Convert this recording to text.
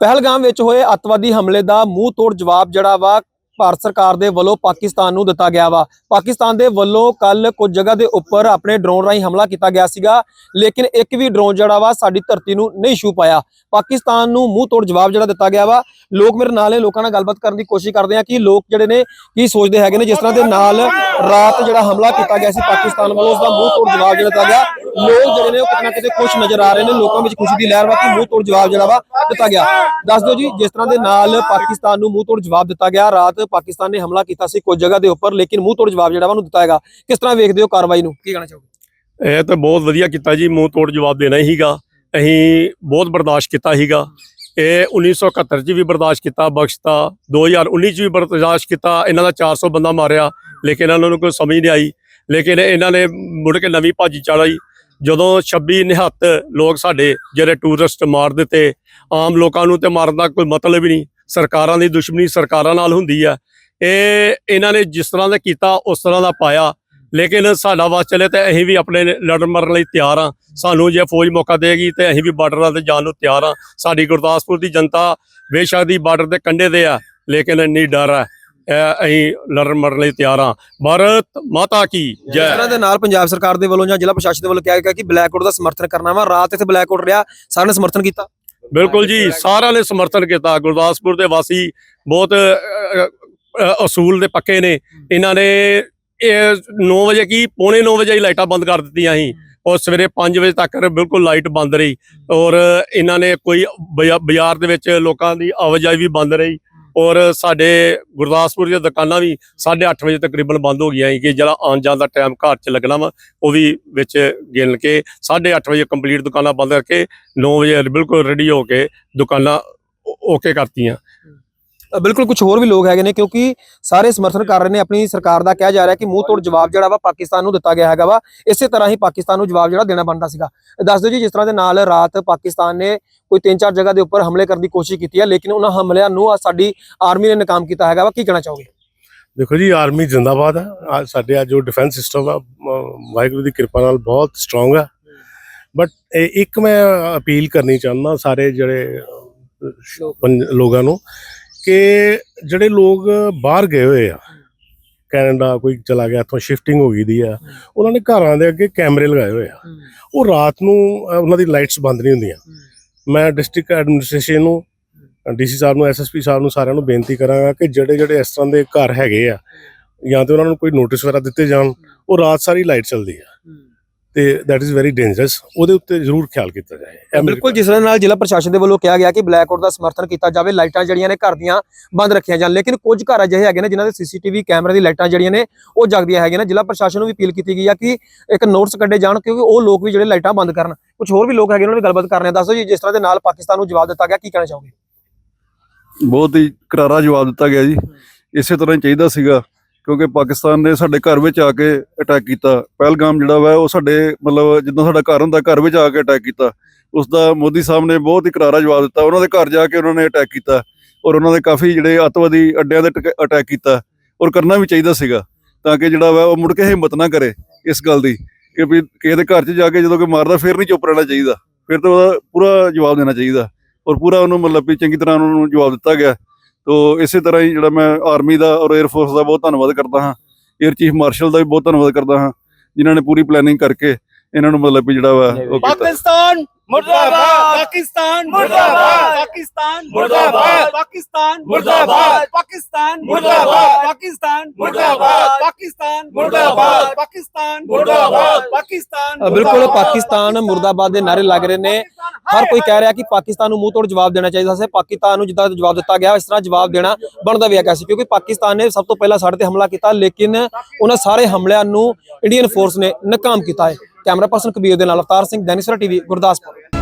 ਪਹਿਲਗਾਮ ਵਿੱਚ ਹੋਏ ਅੱਤਵਾਦੀ ਹਮਲੇ ਦਾ ਮੂੰਹ ਤੋੜ ਜਵਾਬ ਜਿਹੜਾ ਵਾ ਭਾਰਤ ਸਰਕਾਰ ਦੇ ਵੱਲੋਂ ਪਾਕਿਸਤਾਨ ਨੂੰ ਦਿੱਤਾ ਗਿਆ ਵਾ। ਪਾਕਿਸਤਾਨ ਦੇ ਵੱਲੋਂ ਕੱਲ ਕੁਝ ਜਗ੍ਹਾ ਦੇ ਉੱਪਰ ਆਪਣੇ ਡਰੋਨ ਰਾਹੀਂ ਹਮਲਾ ਕੀਤਾ ਗਿਆ ਸੀਗਾ, ਲੇਕਿਨ ਇੱਕ ਵੀ ਡਰੋਨ ਜਿਹੜਾ ਵਾ ਸਾਡੀ ਧਰਤੀ ਨੂੰ ਨਹੀਂ ਛੂ ਪਾਇਆ। ਪਾਕਿਸਤਾਨ ਨੂੰ ਮੂੰਹ ਤੋੜ ਜਵਾਬ ਜਿਹੜਾ ਦਿੱਤਾ ਗਿਆ ਵਾ। ਲੋਕ ਮੇਰੇ ਨਾਲ ਨੇ, ਲੋਕਾਂ ਨਾਲ ਗੱਲਬਾਤ ਕਰਨ ਦੀ ਕੋਸ਼ਿਸ਼ ਕਰਦੇ ਆ ਕਿ ਲੋਕ ਜਿਹੜੇ ਨੇ ਕੀ ਸੋਚਦੇ ਹੈਗੇ ਨੇ ਜਿਸ ਤਰ੍ਹਾਂ ਦੇ ਨਾਲ ਰਾਤ ਜਿਹੜਾ ਹਮਲਾ ਕੀਤਾ ਗਿਆ ਸੀ ਪਾਕਿਸਤਾਨ ਵੱਲੋਂ ਉਸ ਦਾ ਮੂੰਹ ਤੋੜ ਜਵਾਬ ਜਿਹੜਾ ਦਿੱਤਾ ਗਿਆ। ਲੋਕ ਜਿਹੜੇ ਨੇ ਉਹ ਕਿਤੇ ਕਿਤੇ ਖੁਸ਼ ਨਜ਼ਰ ਆ ਰਹੇ ਨੇ, ਲੋਕਾਂ ਵਿੱਚ ਖੁਸ਼ੀ ਦੀ ਲਹਿਰ ਵਾ ਮੂੰਹ ਤੋੜ ਜਵਾਬ ਜਿਹੜਾ ਵਾ ਦਿੱਤਾ ਗਿਆ। ਦੱਸ ਦਿਓ ਜੀ, ਜਿਸ ਤਰ੍ਹਾਂ ਦੇ ਨਾਲ ਪਾਕਿਸਤਾਨ ਨੂੰ ਮੂੰਹ ਤੋੜ ਜਵਾਬ ਦਿੱਤਾ ਗਿਆ, ਰਾਤ ਪਾਕਿਸਤਾਨ ਨੇ ਹਮਲਾ ਕੀਤਾ ਸੀ ਕੁਝ ਜਗ੍ਹਾ ਦੇ ਉੱਪਰ, ਲੇਕਿਨ ਮੂੰਹ ਤੋੜ ਜਵਾਬ ਜਿਹੜਾ ਵਾ ਉਹਨੂੰ ਦਿੱਤਾ ਹੈਗਾ। ਕਿਸ ਤਰ੍ਹਾਂ ਵੇਖਦੇ ਹੋ ਕਾਰਵਾਈ ਨੂੰ? ਕੀ ਕਹਿਣਾ ਚਾਹੋਗੇ? ਇਹ ਤਾਂ ਬਹੁਤ ਵਧੀਆ ਕੀਤਾ ਜੀ, ਮੂੰਹ ਤੋੜ ਜਵਾਬ ਦੇਣਾ ਹੀਗਾ ਅਸੀਂ ਬਹੁਤ ਬਰਦਾਸ਼ਤ ਕੀਤਾ ਹੀਗਾ ਇਹ 1971 ਚ ਵੀ ਬਰਦਾਸ਼ਤ ਕੀਤਾ, ਬਖਸ਼ਤਾ। 2019 ਚ ਵੀ ਬਰਦਾਸ਼ਤ ਕੀਤਾ, ਇਹਨਾਂ ਦਾ 400 ਬੰਦਾ ਮਾਰਿਆ। ਲੇਕਿਨ ਇਹਨਾਂ ਨੂੰ ਕੋਈ ਸਮਝ ਨਹੀਂ ਆਈ। ਲੇਕਿਨ ਇਹਨਾਂ ਨੇ ਮੁੜ ਕੇ ਨਵੀਂ ਭਾਜੀ ਚੜਾਈ ਜਦੋਂ 26 ਨਿਹੱਤ ਲੋਕ ਸਾਡੇ ਜਿਹੜੇ ਟੂਰਿਸਟ ਮਾਰ ਦਿੱਤੇ, ਆਮ ਲੋਕਾਂ ਨੂੰ ਤੇ ਮਾਰਨ ਦਾ ਕੋਈ ਮਤਲਬ ਹੀ ਨਹੀਂ। ਸਰਕਾਰਾਂ ਦੀ ਦੁਸ਼ਮਣੀ ਸਰਕਾਰਾਂ ਨਾਲ ਹੁੰਦੀ ਆ। ਇਹ ਇਹਨਾਂ ਨੇ ਜਿਸ ਤਰ੍ਹਾਂ ਦਾ ਕੀਤਾ, ਉਸ ਤਰ੍ਹਾਂ ਦਾ ਪਾਇਆ। ਲੇਕਿਨ ਸਾਡਾ ਵਾਸ ਚਲੇ ਤੇ ਅਸੀਂ ਵੀ ਆਪਣੇ ਲੜਨ ਮਰਨ ਲਈ ਤਿਆਰ ਆ ਸਾਨੂੰ ਜੇ ਫੌਜ ਮੌਕਾ ਦੇਗੀ ਤੇ ਅਸੀਂ ਵੀ ਬਾਰਡਰਾਂ ਤੇ ਜਾਣ ਨੂੰ ਤਿਆਰ ਆ ਸਾਡੀ ਗੁਰਦਾਸਪੁਰ ਦੀ ਜਨਤਾ ਬੇਸ਼ੱਕ ਦੀ ਬਾਰਡਰ ਦੇ ਕੰਢੇ ਤੇ ਆ, ਲੇਕਿਨ ਇੰਨੀ ਡਰ ਹੈ ਅਸੀਂ ਲੜਨ ਮਰਨ ਲਈ ਤਿਆਰ ਆ ਭਾਰਤ ਮਾਤਾ ਕੀ? ਜੈ। ਤਰ੍ਹਾਂ ਦੇ ਨਾਲ ਪੰਜਾਬ ਸਰਕਾਰ ਦੇ ਵੱਲੋਂ ਜਾਂ ਜ਼ਿਲ੍ਹਾ ਪ੍ਰਸ਼ਾਸਨ ਦੇ ਵੱਲੋਂ ਕਿਹਾ ਗਿਆ ਕਿ ਬਲੈਕਆਊਟ ਦਾ ਸਮਰਥਨ ਕਰਨਾ ਵਾ। ਰਾਤ ਇੱਥੇ ਬਲੈਕਆਊਟ ਰਿਹਾ ਸਾਰਿਆਂ ਨੇ ਸਮਰਥਨ ਕੀਤਾ। ਬਿਲਕੁਲ ਜੀ ਸਾਰਿਆਂ ਨੇ ਸਮਰਥਨ ਕੀਤਾ। ਗੁਰਦਾਸਪੁਰ ਦੇ ਵਾਸੀ ਬਹੁਤ ਅਸੂਲ ਦੇ ਪੱਕੇ ਨੇ। ਇਹਨਾਂ ਨੇ ਇਹ 9 ਵਜੇ ਕੀ ਪੌਣੇ 9 ਵਜੇ ਹੀ ਲਾਈਟਾਂ ਬੰਦ ਕਰ ਦਿੱਤੀਆਂ ਸੀ। ਔਰ ਸਵੇਰੇ 5 ਵਜੇ ਤੱਕ ਬਿਲਕੁਲ ਲਾਈਟ ਬੰਦ ਰਹੀ। ਔਰ ਇਹਨਾਂ ਨੇ ਕੋਈ ਬਾਜ਼ਾ- ਬਾਜ਼ਾਰ ਦੇ ਵਿੱਚ ਲੋਕਾਂ ਦੀ ਆਵਾਜਾਈ ਵੀ ਬੰਦ ਰਹੀ। ਔਰ ਸਾਡੇ ਗੁਰਦਾਸਪੁਰ ਦੀਆਂ ਦੁਕਾਨਾਂ ਵੀ 8:30 ਵਜੇ ਤਕਰੀਬਨ ਬੰਦ ਹੋ ਗਈਆਂ ਸੀ ਕਿ ਜਿਹੜਾ ਆਉਣ ਜਾਣ ਦਾ ਟਾਈਮ ਘਰ 'ਚ ਲੱਗਣਾ ਵਾ, ਉਹ ਵੀ ਵਿੱਚ ਗਿਣ ਕੇ 8:30 ਵਜੇ ਕੰਪਲੀਟ ਦੁਕਾਨਾਂ ਬੰਦ ਕਰਕੇ 9 ਵਜੇ ਬਿਲਕੁਲ ਰੈਡੀ ਹੋ ਕੇ ਦੁਕਾਨਾਂ ਓਕੇ ਕਰਤੀਆਂ। ਬਿਲਕੁਲ ਕੁਝ ਹੋਰ ਵੀ ਲੋਕ ਹੈਗੇ ਨੇ ਕਿਉਂਕਿ ਸਾਰੇ ਸਮਰਥਨ ਕਰ ਰਹੇ ਨੇ ਆਪਣੀ ਸਰਕਾਰ ਦਾ ਕਿਹਾ ਜਾ ਰਿਹਾ ਕਿ ਮੂੰਹ ਤੋੜ ਜਵਾਬ ਜਿਹੜਾ ਵਾ ਪਾਕਿਸਤਾਨ ਨੂੰ ਦਿੱਤਾ ਗਿਆ ਹੈਗਾ ਵਾ ਇਸੇ ਤਰ੍ਹਾਂ ਹੀ ਪਾਕਿਸਤਾਨ ਨੂੰ ਜਵਾਬ ਜਿਹੜਾ ਦੇਣਾ ਬਣਦਾ ਸੀਗਾ। ਦੱਸ ਦਿਓ ਜੀ ਜਿਸ ਤਰ੍ਹਾਂ ਦੇ ਨਾਲ ਰਾਤ ਪਾਕਿਸਤਾਨ ਨੇ ਕੋਈ ਤਿੰਨ ਚਾਰ ਜਗ੍ਹਾ ਦੇ ਉੱਪਰ ਹਮਲੇ ਕਰਨ ਦੀ ਕੋਸ਼ਿਸ਼ ਕੀਤੀ ਹੈ ਲੇਕਿਨ ਉਹਨਾਂ ਹਮਲਿਆਂ ਨੂੰ ਸਾਡੀ ਆਰਮੀ ਨੇ ਨਾਕਾਮ ਕੀਤਾ ਹੈਗਾ ਵਾ ਕੀ ਕਹਿਣਾ ਚਾਹੋਗੇ? ਦੇਖੋ ਜੀ ਆਰਮੀ ਜਿੰਦਾਬਾਦ ਹੈ ਸਾਡੇ ਅੱਜ ਜੋ ਡਿਫੈਂਸ ਸਿਸਟਮ ਆ ਵਾਹਿਗੁਰੂ ਦੀ ਕਿਰਪਾ ਨਾਲ ਬਹੁਤ ਸਟਰੋਂਗ ਹੈ ਬਟ ਇੱਕ ਮੈਂ ਅਪੀਲ ਕਰਨੀ ਚਾਹੁੰਦਾ ਸਾਰੇ ਜਿਹੜੇ ਲੋਕਾਂ ਨੂੰ ਕਿ ਜਿਹੜੇ ਲੋਕ ਬਾਹਰ ਗਏ ਹੋਏ ਆ, ਕੈਨੇਡਾ ਕੋਈ ਚਲਾ ਗਿਆ, ਇੱਥੋਂ ਸ਼ਿਫਟਿੰਗ ਹੋ ਗਈ ਦੀ ਆ, ਉਹਨਾਂ ਨੇ ਘਰਾਂ ਦੇ ਅੱਗੇ ਕੈਮਰੇ ਲਗਾਏ ਹੋਏ ਆ। ਉਹ ਰਾਤ ਨੂੰ ਉਹਨਾਂ ਦੀ ਲਾਈਟਸ ਬੰਦ ਨਹੀਂ ਹੁੰਦੀਆਂ। ਮੈਂ ਡਿਸਟ੍ਰਿਕਟ ਐਡਮਿਨਿਸਟ੍ਰੇਸ਼ਨ ਨੂੰ ਡੀਸੀ ਸਾਹਿਬ ਨੂੰ ਐਸਐਸਪੀ ਸਾਹਿਬ ਨੂੰ ਸਾਰਿਆਂ ਨੂੰ ਬੇਨਤੀ ਕਰਾਂਗਾ ਕਿ ਜਿਹੜੇ ਜਿਹੜੇ ਇਸ ਤਰ੍ਹਾਂ ਦੇ ਘਰ ਹੈਗੇ ਆ, ਜਾਂ ਤੇ ਉਹਨਾਂ ਨੂੰ ਕੋਈ ਨੋਟਿਸ ਵਗੈਰਾ ਦਿੱਤੇ ਜਾਣ, ਉਹ ਰਾਤ ਸਾਰੀ ਲਾਈਟ ਚੱਲਦੀ ਆ। ਤੇ ਦੈਟ ਇਜ਼ ਵੈਰੀ ਡੇਂਜਰਸ ਉਹਦੇ ਉੱਤੇ ਜ਼ਰੂਰ ਖਿਆਲ ਕੀਤਾ ਜਾਏ। ਬਿਲਕੁਲ ਜਿਸ ਤਰ੍ਹਾਂ ਨਾਲ ਜ਼ਿਲ੍ਹਾ ਪ੍ਰਸ਼ਾਸਨ ਦੇ ਵੱਲੋਂ ਕਿਹਾ ਗਿਆ ਕਿ ਬਲੈਕਆਊਟ ਦਾ ਸਮਰਥਨ ਕੀਤਾ ਜਾਵੇ ਲਾਈਟਾਂ ਜਿਹੜੀਆਂ ਨੇ ਘਰ ਦੀਆਂ ਬੰਦ ਰੱਖੀਆਂ ਜਾਣ। ਲੇਕਿਨ ਕੁਝ ਘਰ ਅਜਿਹੇ ਹੈਗੇ ਨੇ ਜਿਨ੍ਹਾਂ ਦੇ ਸੀਸੀਟੀਵੀ ਕੈਮਰੇ ਦੀ ਲਾਈਟਾਂ ਜਿਹੜੀਆਂ ਨੇ ਉਹ ਜਗਦੀਆਂ ਹੈਗੀਆਂ ਨੇ। ਜ਼ਿਲ੍ਹਾ ਪ੍ਰਸ਼ਾਸਨ ਨੂੰ ਵੀ ਅਪੀਲ ਕੀਤੀ ਗਈ ਆ ਕਿ ਇੱਕ ਨੋਟਿਸ ਕੱਢੇ ਜਾਣ ਕਿਉਂਕਿ ਉਹ ਲੋਕ ਵੀ ਜਿਹੜੇ ਲਾਈਟਾਂ ਬੰਦ ਕਰਨ। ਕੁਝ ਹੋਰ ਵੀ ਲੋਕ ਹੈਗੇ ਨੇ ਉਹਨਾਂ ਨਾਲ ਗੱਲਬਾਤ ਕਰਨੇ ਦੱਸੋ ਜੀ ਜਿਸ ਤਰ੍ਹਾਂ ਦੇ ਨਾਲ ਪਾਕਿਸਤਾਨ ਨੂੰ ਜਵਾਬ ਦਿੱਤਾ ਗਿਆ ਕੀ ਕਹਿਣਾ ਚਾਹੋਗੇ? ਬਹੁਤ ਹੀ ਕਰਾਰਾ ਜਵਾਬ ਦਿੱਤਾ ਗਿਆ ਜੀ। ਇਸੇ ਤਰ੍ਹਾਂ ਹੀ ਚਾਹੀਦਾ ਸੀਗਾ। ਕਿਉਂਕਿ ਪਾਕਿਸਤਾਨ ਨੇ ਸਾਡੇ ਘਰ ਵਿੱਚ ਆ ਕੇ ਅਟੈਕ ਕੀਤਾ। ਪਹਿਲਗਾਮ ਜਿਹੜਾ ਵਾ, ਉਹ ਸਾਡੇ ਮਤਲਬ ਜਿੱਦਾਂ ਸਾਡਾ ਘਰ ਹੁੰਦਾ, ਘਰ ਵਿੱਚ ਆ ਕੇ ਅਟੈਕ ਕੀਤਾ। ਉਸ ਦਾ ਮੋਦੀ ਸਾਹਿਬ ਨੇ ਬਹੁਤ ਹੀ ਕਰਾਰਾ ਜਵਾਬ ਦਿੱਤਾ। ਉਹਨਾਂ ਦੇ ਘਰ ਜਾ ਕੇ ਉਹਨਾਂ ਨੇ ਅਟੈਕ ਕੀਤਾ ਔਰ ਉਹਨਾਂ ਦੇ ਕਾਫੀ ਜਿਹੜੇ ਅੱਤਵਾਦੀ ਅੱਡਿਆਂ ਦੇ ਅਟੈਕ ਕੀਤਾ ਔਰ ਕਰਨਾ ਵੀ ਚਾਹੀਦਾ ਸੀਗਾ ਤਾਂ ਕਿ ਜਿਹੜਾ ਵਾ, ਉਹ ਮੁੜ ਕੇ ਹਿੰਮਤ ਨਾ ਕਰੇ ਇਸ ਗੱਲ ਦੀ ਕਿ ਵੀ ਕਿਸੇ ਦੇ ਘਰ 'ਚ ਜਾ ਕੇ ਜਦੋਂ ਕੋਈ ਮਾਰਦਾ, ਫਿਰ ਨਹੀਂ ਚੁੱਪ ਰਹਿਣਾ ਚਾਹੀਦਾ। ਫਿਰ ਤਾਂ ਉਹਦਾ ਪੂਰਾ ਜਵਾਬ ਦੇਣਾ ਚਾਹੀਦਾ ਔਰ ਪੂਰਾ ਉਹਨੂੰ ਮਤਲਬ ਵੀ ਚੰਗੀ ਤਰ੍ਹਾਂ ਉਹਨਾਂ ਨੂੰ ਜਵਾਬ ਦਿੱਤਾ ਗਿਆ। ਤੋ ਇਸੇ ਤਰ੍ਹਾਂ ਹੀ ਜਿਹੜਾ ਮੈਂ ਆਰਮੀ ਦਾ ਔਰ 에ਅਰ ਦਾ ਬਹੁਤ ਧੰਨਵਾਦ ਕਰਦਾ ਹਾਂ। 에ਅਰ ਚੀਫ ਮਾਰਸ਼ਲ ਦਾ ਵੀ ਬਹੁਤ ਧੰਨਵਾਦ ਕਰਦਾ ਹਾਂ ਜਿਨ੍ਹਾਂ ਨੇ ਪੂਰੀ ਪਲੈਨਿੰਗ ਕਰਕੇ ਇਹਨਾਂ ਨੂੰ ਮਤਲਬ ਜਿਹੜਾ ਵਾ ਪਾਕਿਸਤਾਨ ਮੁਰਦਾਬਾਦ। ਪਾਕਿਸਤਾਨ ਮੁਰਦਾਬਾਦ। ਪਾਕਿਸਤਾਨ ਮੁਰਦਾਬਾਦ। ਪਾਕਿਸਤਾਨ ਮੁਰਦਾਬਾਦ। ਪਾਕਿਸਤਾਨ ਮੁਰਦਾਬਾਦ। ਪਾਕਿਸਤਾਨ ਮੁਰਦਾਬਾਦ। ਪਾਕਿਸਤਾਨ ਮੁਰਦਾਬਾਦ। ਪਾਕਿਸਤਾਨ ਮੁਰਦਾਬਾਦ। ਪਾਕਿਸਤਾਨ ਬਿਲਕੁਲ ਪਾਕਿਸਤਾਨ ਮੁਰਦਾਬਾਦ ਦੇ ਨਾਰੇ ਲੱਗ ਰਹੇ ਨੇ। ਹਰ ਕੋਈ ਕਹਿ ਰਿਹਾ ਕਿ ਪਾਕਿਸਤਾਨ ਨੂੰ ਮੂੰਹ ਤੋੜ ਜਵਾਬ ਦੇਣਾ ਚਾਹੀਦਾ ਸੀ। ਪਾਕਿਸਤਾਨ ਨੂੰ ਜਿੱਦਾਂ ਜਵਾਬ ਦਿੱਤਾ ਗਿਆ ਇਸ ਤਰ੍ਹਾਂ ਜਵਾਬ ਦੇਣਾ ਬਣਦਾ ਵੀ ਹੈਗਾ ਸੀ। ਕਿਉਂਕਿ ਪਾਕਿਸਤਾਨ ਨੇ ਸਭ ਤੋਂ ਪਹਿਲਾਂ ਸਾਡੇ ਤੇ ਹਮਲਾ ਕੀਤਾ ਲੇਕਿਨ ਉਹਨਾਂ ਸਾਰੇ ਹਮਲਿਆਂ ਨੂੰ ਇੰਡੀਅਨ ਫੋਰਸ ਨੇ ਨਾਕਾਮ ਕੀਤਾ ਹੈ। ਕੈਮਰਾ ਪਰਸਨ ਕਬੀਰ ਦੇ ਨਾਲ ਅਵਤਾਰ ਸਿੰਘ ਦੈਨਿਸਰਾ ਟੀਵੀ ਗੁਰਦਾਸਪੁਰ।